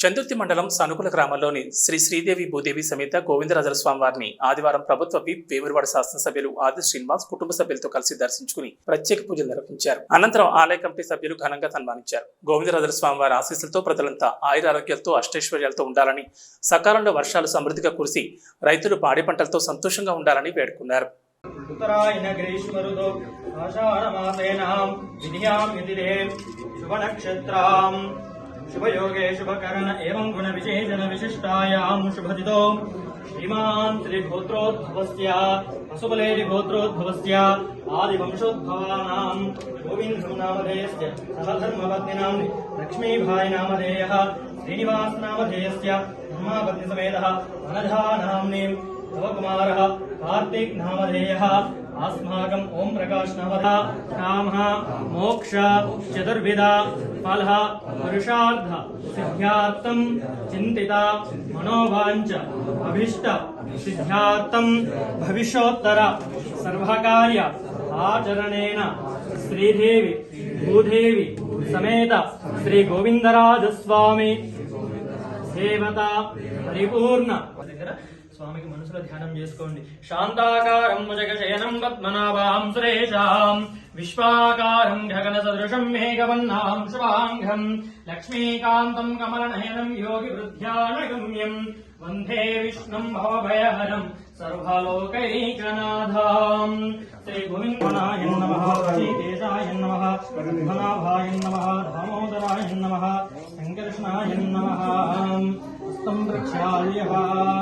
చందుర్తి మండలం సనుకుల గ్రామంలోని శ్రీ శ్రీదేవి భూదేవి సమేత గోవిందరాజుల స్వామివారిని ఆదివారం ప్రభుత్వ విప్ వేమురవాడ శాసనసభ్యులు ఆది శ్రీనివాస్ కుటుంబ సభ్యులతో కలిసి దర్శించుకుని ప్రత్యేక పూజలు నిర్వహించారు. అనంతరం ఆలయ కమిటీ సభ్యులు ఘనంగా సన్మానించారు. గోవిందరాజుల స్వామివారి ఆశీస్సులతో ప్రజలంతా ఆయురారోగ్యాలతో అష్టైశ్వర్యాలతో ఉండాలని సకాలంలో వర్షాలు సమృద్ధిగా కురిసి రైతులు పాడి పంటలతో సంతోషంగా ఉండాలని వేడుకున్నారు. ఉత్తరాయణ గ్రీష్మరుదో ఆషాఢమాసేనాం విధియాం శుభనక్షత్రాం. శుభయోగే శుభకరణ ఏవం గుణ విశేషణ విశిష్టాయాం శుభదితో శ్రీమాన్ శ్రీ గోత్రోద్భవస్య పశుబలేరి గోత్రోద్భవస్య ఆదివంశోద్భవానాం గోవిందం నామధేయస్య సహధర్మపత్నినాం లక్ష్మీభాయ్ నామధేయः శ్రీనివాస్ నామధేయస్య ధర్మాపత్ని వనధా నామ్नीं नवकुमारः कार्तिक नामधेयः अस्माकम् ॐ प्रकाश नामधा कामः मोक्ष चतुर्विधा फलः पुरुषार्थ सिद्ध्यार्थम् चिन्तिता मनोवाञ्च अभिष्ट सिद्ध्यार्थम् भविष्योत्तर सर्वकार्य आचरणेन श्रीदेवी भूदेवी समेत श्री సేవత పరిపూర్ణ. దగ్గర స్వామికి మనసులో ధ్యానం చేసుకోండి. శాంతాకారం జగశయనం పద్మనాభాం సురేషాం విశ్వాకారం గగన సదృశం మేఘవన్నాం శుభాంగం లక్ష్మీకాంతం కమలనయనం యోగి వృద్ధ్యానగమ్యం వందే విష్ణుం భవభయహరం సర్వలోకైకనాథాం. శ్రీ గోవిందనాయ నమ శ్రీకేశాయ నమ రఘునాభాయ నమ దామోదరాయ నమ సంకర్షణాయ నమ. 小姨好